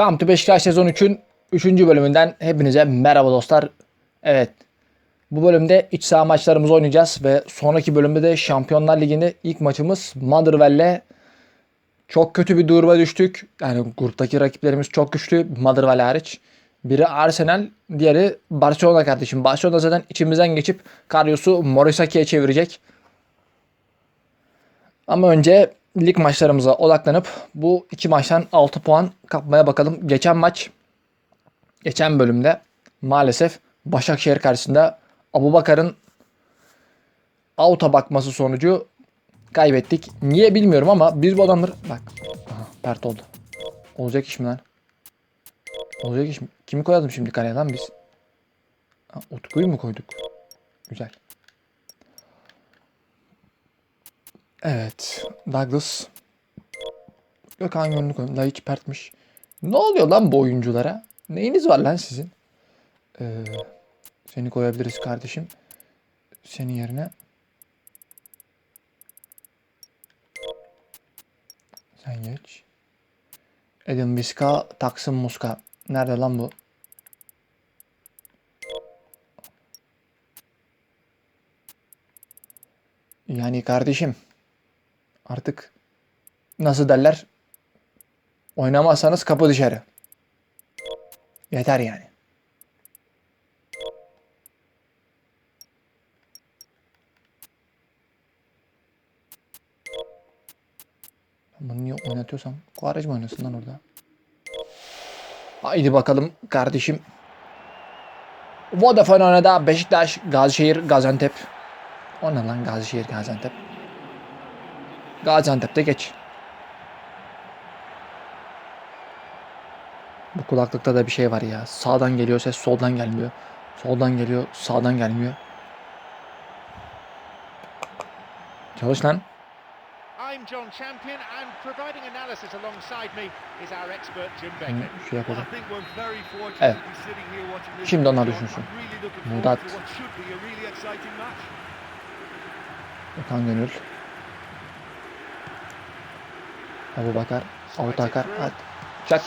Kamp Beşiktaş sezon 3'ün 3. bölümünden hepinize merhaba dostlar. Evet. Bu bölümde iç saha maçlarımızı oynayacağız ve sonraki bölümde de Şampiyonlar Ligi'nde ilk maçımız Motherwell'le çok kötü bir duruma düştük. Yani gruptaki rakiplerimiz çok güçlü. Motherwell hariç. Biri Arsenal, diğeri Barcelona kardeşim. Barcelona zaten içimizden geçip Karius'u Morisaki'ye çevirecek. Ama önce lig maçlarımıza odaklanıp bu iki maçtan 6 puan kapmaya bakalım. Geçen maç, geçen bölümde maalesef Başakşehir karşısında Abubakar'ın out'a bakması sonucu kaybettik. Niye bilmiyorum ama biz bu adamları... Bak. Aha, pert oldu. Olacak iş mi lan? Olacak iş mi? Kimi koyalım şimdi kaleye lan biz? Ha, Utku'yu mu koyduk? Güzel. Evet. Douglas. Gökhan Gönlü koyun. Laiç pertmiş. Ne oluyor lan bu oyunculara? Neyiniz var lan sizin? Ee, seni koyabiliriz kardeşim. Senin yerine. Sen geç. Edin Biska, Taksim Muska. Nerede lan bu? Yani kardeşim artık nasıl derler? Oynamazsanız kapı dışarı. Yeter yani. Bunu niye oynatıyorsam? Kuaraj mı oynasın lan orada? Haydi bakalım kardeşim. Vodafone oynadı. Beşiktaş, Gazişehir, Gaziantep. O ne lan Gazişehir, Gaziantep? Gaziantep'te geç. Bu kulaklıkta da bir şey var ya. Sağdan geliyor ses, soldan gelmiyor. Soldan geliyor, sağdan gelmiyor. Çalış lan. I'm John Champion and providing analysis alongside me is our expert Jim Begley. Hı, Şey yapalım. Evet. Şimdi onlar düşünsün. Murat. to what should be a really exciting match. Okan Gönül. Abu Bakar. Avu Akar. Hadi. Çak.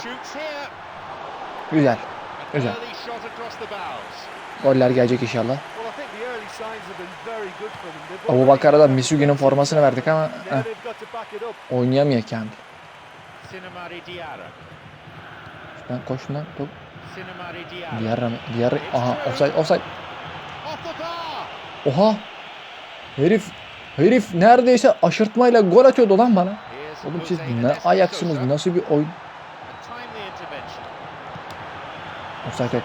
Güzel. Güzel. Goller gelecek inşallah. Abu Bakar'a da Misugi'nin formasını verdik ama heh, oynayamıyor Diarra. Ben koşun lan. Diarra. Diğer diğer aha offside offside. Oha. Herif herif neredeyse aşırtmayla gol atıyordu lan bana. Oğlum siz ne ayaksınız? Nasıl bir oyun? Offside yok.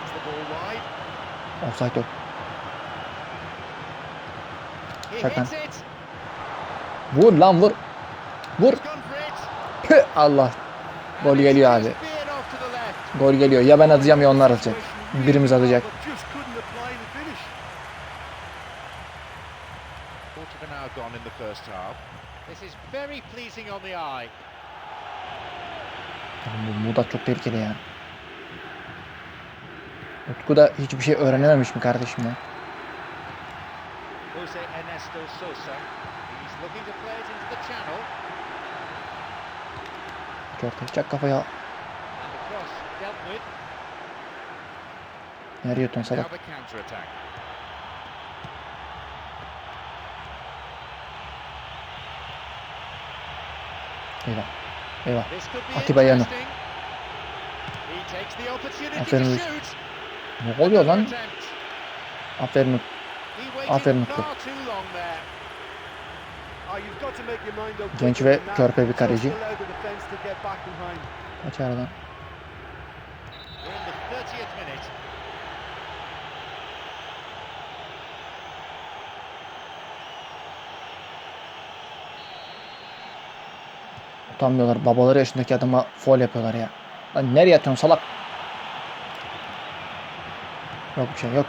Offside yok. He Şaka. hits it. Vur lan vur. Vur. Püh, Allah. Gol geliyor abi. Gol geliyor. Ya ben atacağım ya onlar atacak. Birimiz atacak. This is very pleasing on the eye. Bu Mudat çok tehlikeli ya. Utku da hiçbir şey öğrenememiş mi kardeşim ya? Jose Ernesto Sosa. He's looking to play it into the channel. Körte çak kafaya. Nereye Now salak? Eyvah. Eyvah. Atiba opportunity Aferin. Ne oluyor lan? Aferin. Aferin Utku. Ah, Genç ve körpe bir kaleci. Kaç aradan? We're in the 30th minute. Utanmıyorlar. Babaları yaşındaki adama foul yapıyorlar ya. Lan nereye atıyorsun salak? Yok bir şey yok.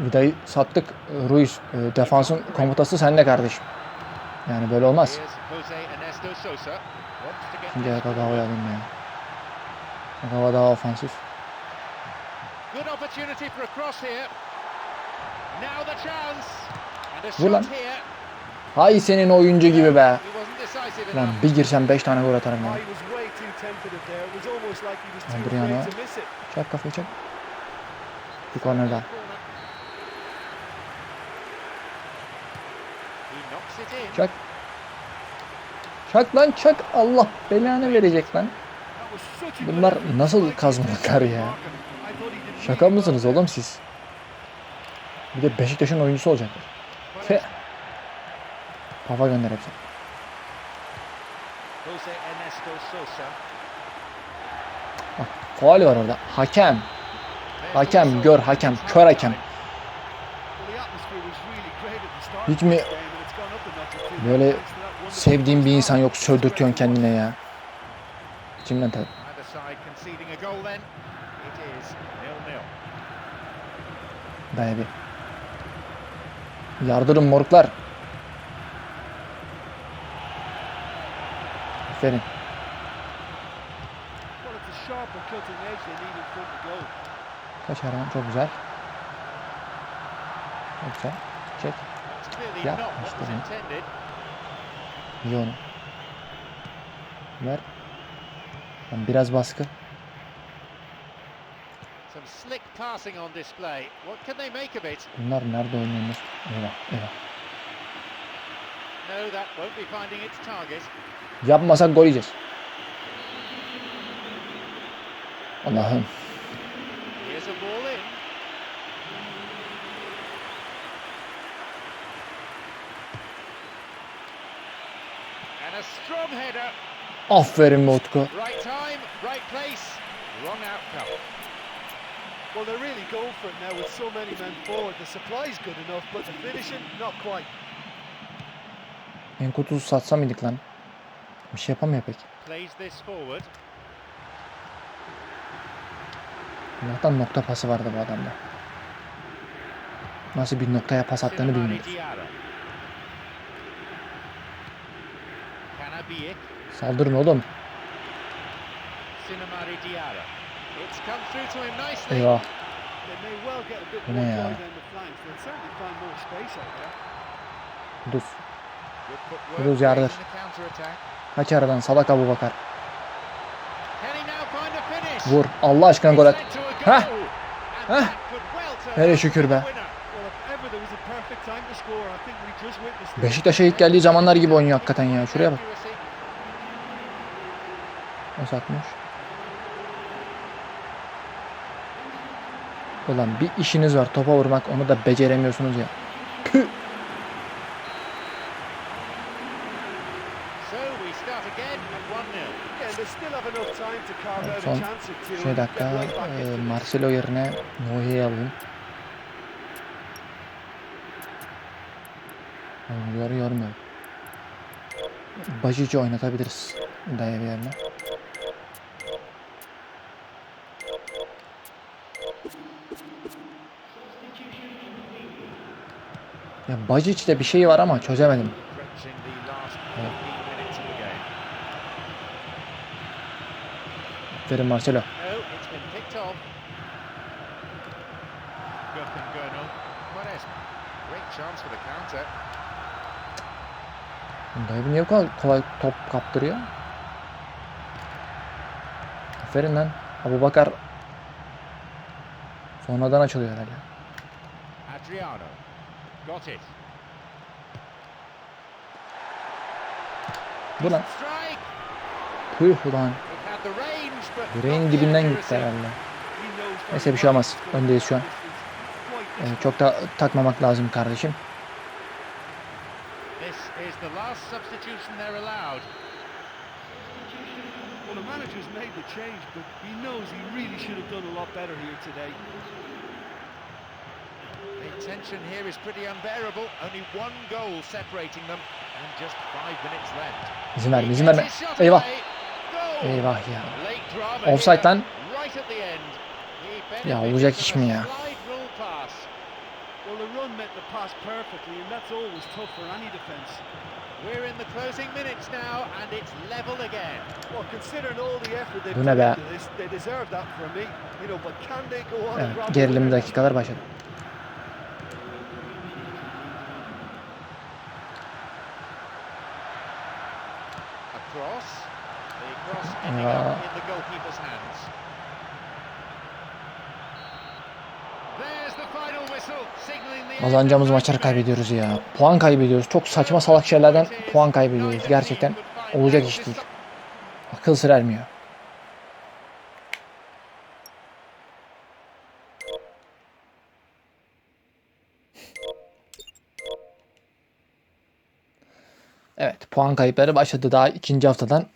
Vida'yı sattık. Ruiz e, defansın komutası sende kardeşim. Yani böyle olmaz. Şimdi Agava'yı alayım ya. Agava daha ofansif. good opportunity for a cross here. Now the chance. And a Vur lan. Hay senin oyuncu gibi be. Lan bir girsem 5 tane gol atarım ya. it. Çak kafayı çak. Bir korner daha. Corner. He knocks it in. Çak. Çak lan çak. Allah belanı verecek lan. Bunlar nasıl kazmalıklar ya? Şaka mısınız oğlum siz? Bir de Beşiktaş'ın oyuncusu olacaklar. Fe. Kafa gönder hepsi. Jose Ernesto Sosa. Faal var orada. Hakem. Hakem gör hakem. Kör hakem. Hiç mi böyle sevdiğin bir insan yok sövdürtüyorsun kendine ya. İçimden tabii. Either to go. Oh, Kaç Erman çok güzel. Çok güzel. Çek. What işte was bu. intended. İyi. Ver. Biraz baskı. Some slick passing on display. What can they make of it? Bunlar nerede oynuyorsunuz? Eyvah eyvah. No, that won't be finding its target. Yapmasak gol yiyeceğiz. Allah'ım. Here's a ball in. And a strong header. Aferin Utku. Right time, right place, wrong outcome. Well, they're really going for it now with so many men forward. The supply's good enough, but the finishing, not quite. Enkutu'yu satsa mıydık lan? Bir şey yapamıyor pek. Plays this forward. Allah'tan nokta pası vardı bu adamda. Nasıl bir noktaya pas attığını bilmiyoruz. Saldırın oğlum. Sinemani Diarra. Eyvah. Bu ne ya? Yunus late yardır. Kaç aradan salak Abu Bakar. Vur. Allah aşkına gol at. Hah. Hah. Hele şükür be. Beşiktaş'a ilk geldiği zamanlar gibi oynuyor hakikaten ya. Şuraya bak. O satmış. Ulan bir işiniz var topa vurmak onu da beceremiyorsunuz ya. Püh. So we start again at 1-0. Yeah, they still have enough time to carve out a Son şey dakika e. Marcelo yerine Neuer'i alayım. Oyuncuları yormuyorum. Bajic'i oynatabiliriz. Daya bir yerine. Ya Bajic'te bir şey var ama çözemedim. Approaching the last 15 minutes of the game. Aferin Marcelo. Dayı niye kadar kolay top kaptırıyor? Aferin lan. Abu Bakar sonradan açılıyor herhalde. Adriano. Got it. Bu lan. Tüh ulan. The dibinden gitti herhalde. Neyse bir şey olmaz. Öndeyiz şu an. Ee, çok da takmamak lazım kardeşim. This is the last substitution they're allowed. Well, the manager's made the change, but he knows he really should have done a lot better here today. The tension here is pretty unbearable. Only one goal separating them and just five minutes left. İzin verme, izin verme. Eyvah. Eyvah ya. Offside lan. Ya olacak iş mi ya? Well, the run met the pass perfectly, and that's always tough for any defence. We're in the closing minutes now and it's level again. Well, considering all the effort they've put into this, they deserve that from me. You know, but can they go on Evet, gerilimli dakikalar başladı. cross. The cross ending Ya. up in the goalkeeper's hands. There's the final whistle, signalling the end of Kazanacağımız 90 maçları kaybediyoruz ya. Puan kaybediyoruz. Çok saçma salak şeylerden puan kaybediyoruz. Gerçekten olacak iş değil. Akıl sır ermiyor. Evet puan kayıpları başladı daha ikinci haftadan.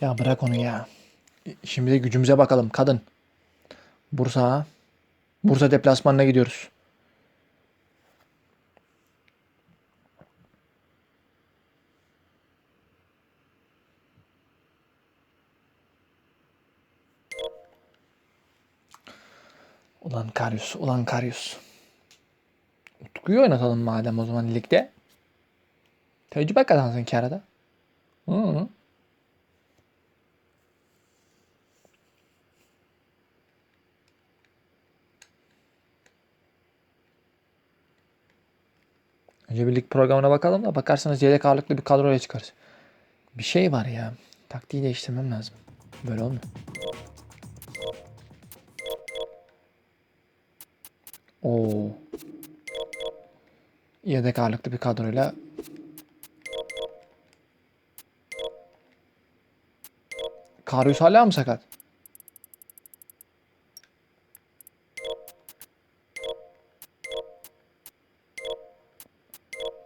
Ya bırak onu ya. Şimdi de gücümüze bakalım kadın. Bursa. Bursa deplasmanına gidiyoruz. Ulan Karius, ulan Karius. Utku'yu oynatalım madem o zaman ligde. Tecrübe kazansın ki arada. Hı. Önce bir lig programına bakalım da bakarsanız yedek ağırlıklı bir kadroya çıkarız. Bir şey var ya. Taktiği değiştirmem lazım. Böyle olmuyor. Oo. Yedek ağırlıklı bir kadroyla Karius hala mı sakat?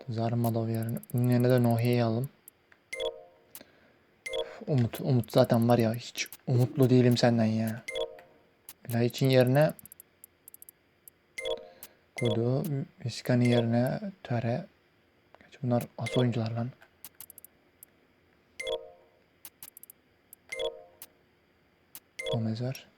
Zarmadov. Bunun yerine de Nohi'yi alalım. Umut. Umut zaten var ya hiç umutlu değilim senden ya. Laiç'in yerine Kudu, Miskani yerine Töre. Bunlar as oyuncular lan. Gomez var.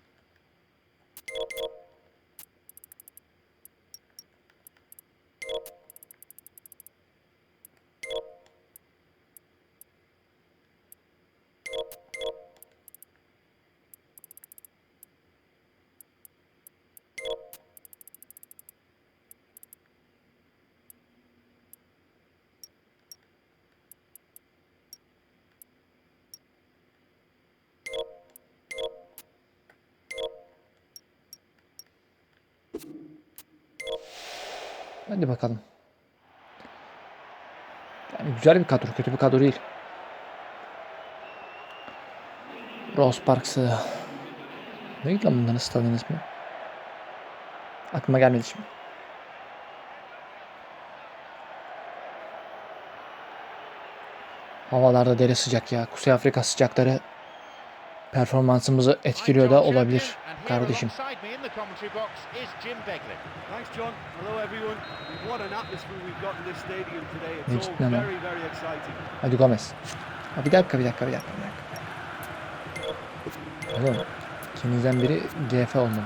Hadi bakalım. Yani güzel bir kadro, kötü bir kadro değil. Rose Parks'ı. Neydi lan bunların stadın ismi? Aklıma gelmedi şimdi. Havalarda dere sıcak ya. Kuzey Afrika sıcakları performansımızı etkiliyor da olabilir kardeşim. Thanks, John. Hello, everyone. What an atmosphere we've got in this stadium today. Ne cidden ha. very, very exciting. Hadi Gomez. Ha, bir dakika bir dakika bir dakika bir dakika. Oğlum ikinizden biri GF olmalı.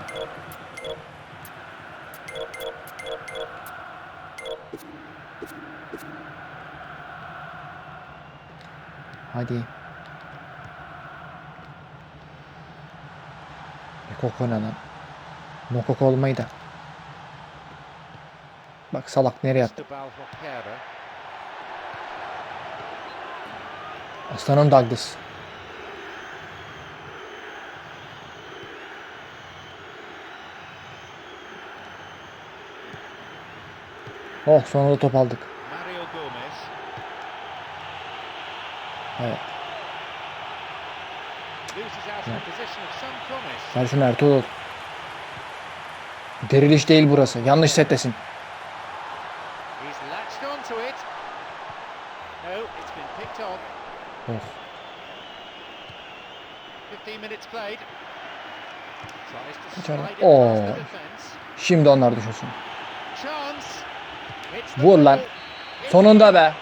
Hadi. Lan? Mokoko olmayı da. Bak salak nereye attı? Aslanım Douglas. Oh sonunda top aldık. Evet. Loses out in a position of some promise. Ver şunu Ertuğrul. Diriliş değil burası. Yanlış settesin. He's latched onto it. No, it's been picked off. Oh. 15 minutes played. Tries to Kaçar. slide it Oo. defence. Şimdi onlar düşünsün. Vur lan. Sonunda be.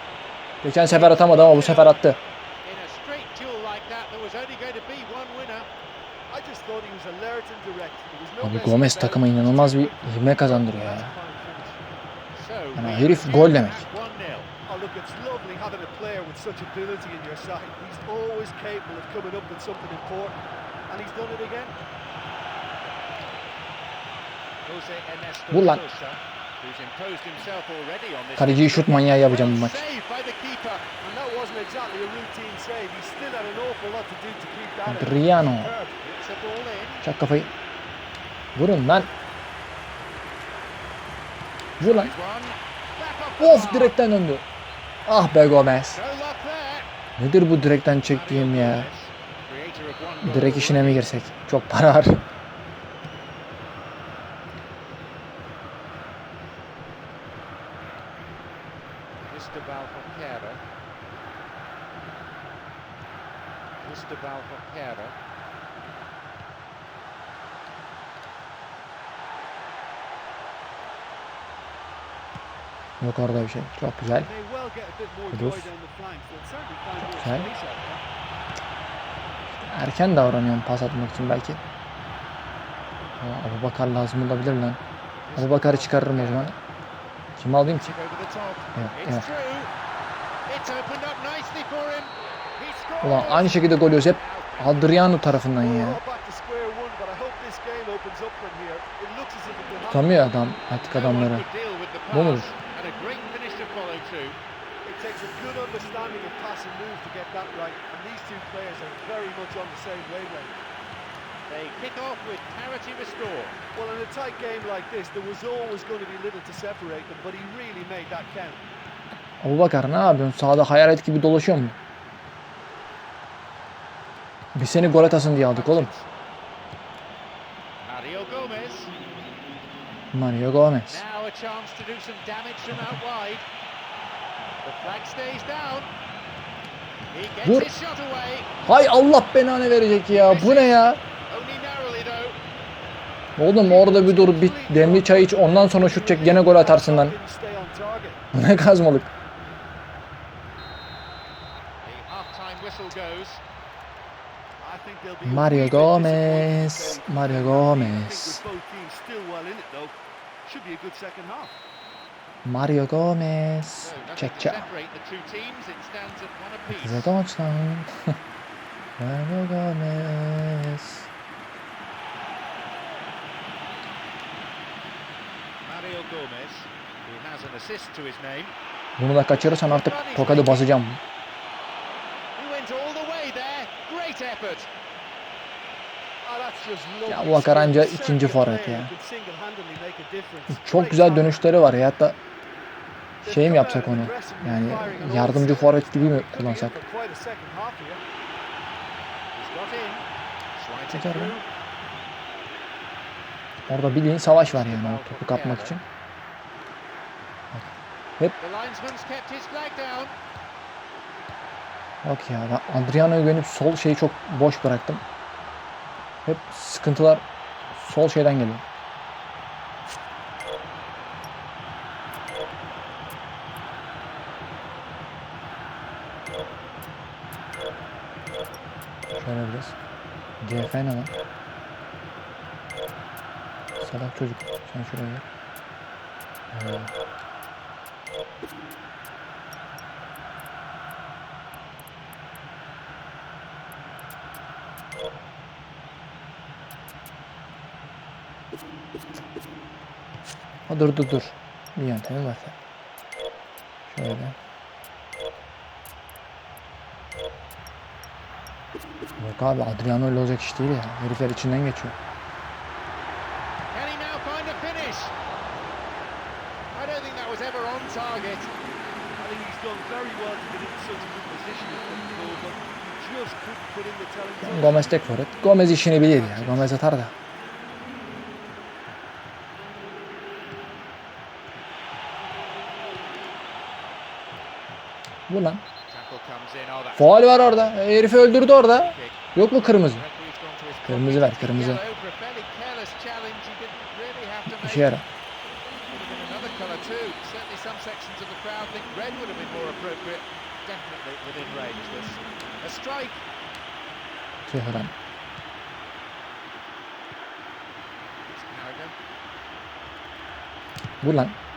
Geçen sefer atamadı ama bu sefer attı. In a straight duel like that, there was only going to be one winner. I just thought he was alert and direct. There was no Abi Gomez takıma inanılmaz bir ivme kazandırıyor ya. Yani herif gol demek. at 1-0. Look, it's lovely having a player with such ability in your side. He's always capable of coming up with something important, and he's done it again. Jose Ernesto Vur lan. Kaleciyi şut manyağı yapacağım bu maç. Adriano. Çak kafayı. Vurun lan. Vur lan. Of direkten döndü. Ah be Gomez. Nedir bu direkten çektiğim ya? Direkt işine mi girsek? Çok para var. Cristobal Hoquera. Cristobal Hoquera. Yok orada bir şey. Çok güzel. May well get a bit more Kuduz. joy They'll certainly find more Güzel. space out there. Erken davranıyorum pas atmak için belki. Abu Bakar lazım olabilir lan. Abu Bakar'ı çıkarırım o zaman. Kimi alayım ki? Evet, evet. Ulan aynı şekilde gol yiyoruz hep Adriano tarafından ya. all back to square one, but I hope this game opens up from here. It looks as if it could happen. Tutamıyor adam artık No one adamları. could deal with the Bu mudur? pass. And a great finish to follow too. It takes a good understanding of pass and move to get that right, and these two players are very much on the same wavelength. They kick off with parity restore. Well, in a tight game like this, there was always going to be little to separate them, but he really made that count. Abu Bakar ne yapıyorsun? Sahada hayalet gibi dolaşıyor mu? Biz seni gol atasın diye aldık oğlum. Mario Gomez. Mario Gomez. Now a chance to do some damage from out wide. The flag stays down. He gets Vur. his shot away. Hay Allah belanı verecek ya. Bu ne ya? Oğlum orada bir dur bir demli çay iç ondan sonra şut çek gene gol atarsın lan. Ne kazmalık. Mario Gomez. Mario Gomez. with both teams still well in it though, should be a good second half. Mario Gomez. So nothing Çek to çek. separate the two teams. It stands at one apiece. Bize doğaçlan. Mario Gomez. Mario Gomez, who has an assist to his name. Bunu da kaçırırsan artık tokadı basacağım. Ah, Ya bu Akar skill. anca Certainly ikinci forvet ya. Çok güzel dönüşleri var ya. Hatta şey mi yapsak onu? Yani yardımcı forvet gibi mi kullansak? for quite a second half here. He's got in. Slides it Çeker lan. through. Orada bildiğin savaş var yani o topu kapmak için. Down. Bak ya ben Adriano'ya güvenip sol şeyi çok boş bıraktım. Hep sıkıntılar sol şeyden geliyor. Şöyle biraz. GF ne lan? Salak çocuk. Sen şuraya gel. Ha dur dur dur. Bir yöntemi var. Şöyle. Yok abi Adriano öyle olacak iş değil ya. Herifler içinden geçiyor. Can he now find a finish? I don't think that was ever on target. I think he's done very well to get into such a good position at the goal, but just couldn't put in the telling touch. Gomez tek forvet. Gomez işini bilir ya. Gomez atar da. Bu lan. Oh, Faul var orada. Herifi öldürdü orada. Yok mu kırmızı? Kırmızı ver, kırmızı. Yellow for sections of the crowd think red would have been more appropriate. definitely within range. This a strike. Tüh lan.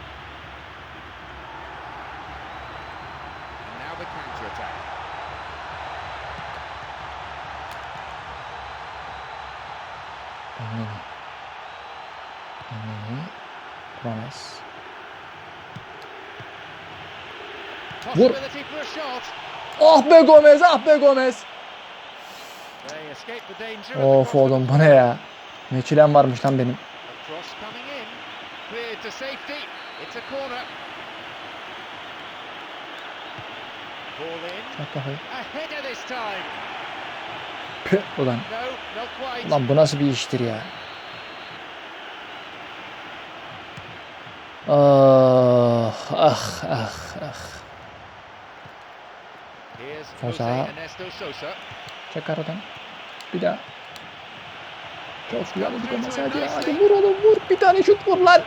Shot. Ah be Gomez, ah be Gomez. Of oğlum bu ne ya? Meçhulem varmış lan benim. Çak kafayı. Püh ulan. Ulan bu nasıl bir iştir ya? Ah ah ah ah. Sosa. Çek aradan. Bir daha. Çok güzel vurdu Gomez hadi ya. Hadi vur oğlum vur. Bir tane şut vur lan.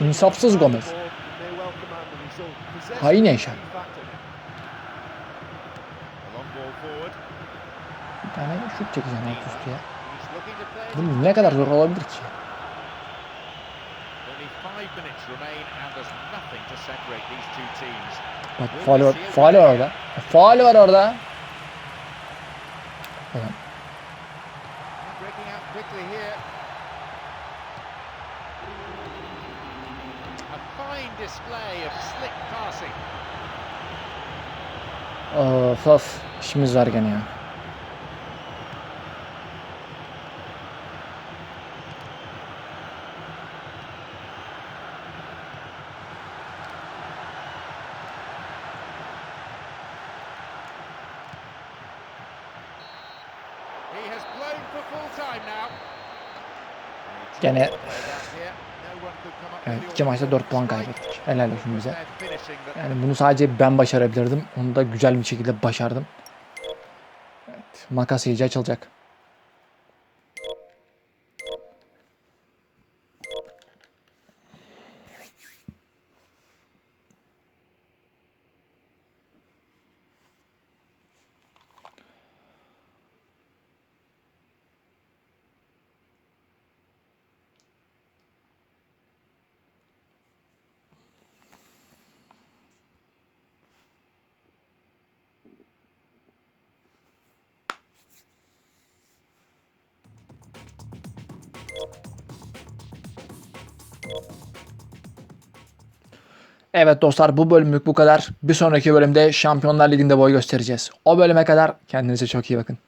İnsafsız Gomez. Hain forward. Bir tane şut çekeceğim alt üstü ya. Bu ne kadar zor olabilir ki? Only five minutes remain and there's nothing to separate these two teams. Bak faal var, faal var orada. Faal var orada. Passing. Of of. İşimiz var gene ya. He has blown for full time now. Gene Played out here. No one could come up evet, iki maçta 4 puan kaybettik. Helal olsun bize. Yani bunu sadece ben başarabilirdim. Onu da güzel bir şekilde başardım. Evet, makas iyice açılacak. Evet dostlar bu bölümlük bu kadar. Bir sonraki bölümde Şampiyonlar Ligi'nde boy göstereceğiz. O bölüme kadar kendinize çok iyi bakın.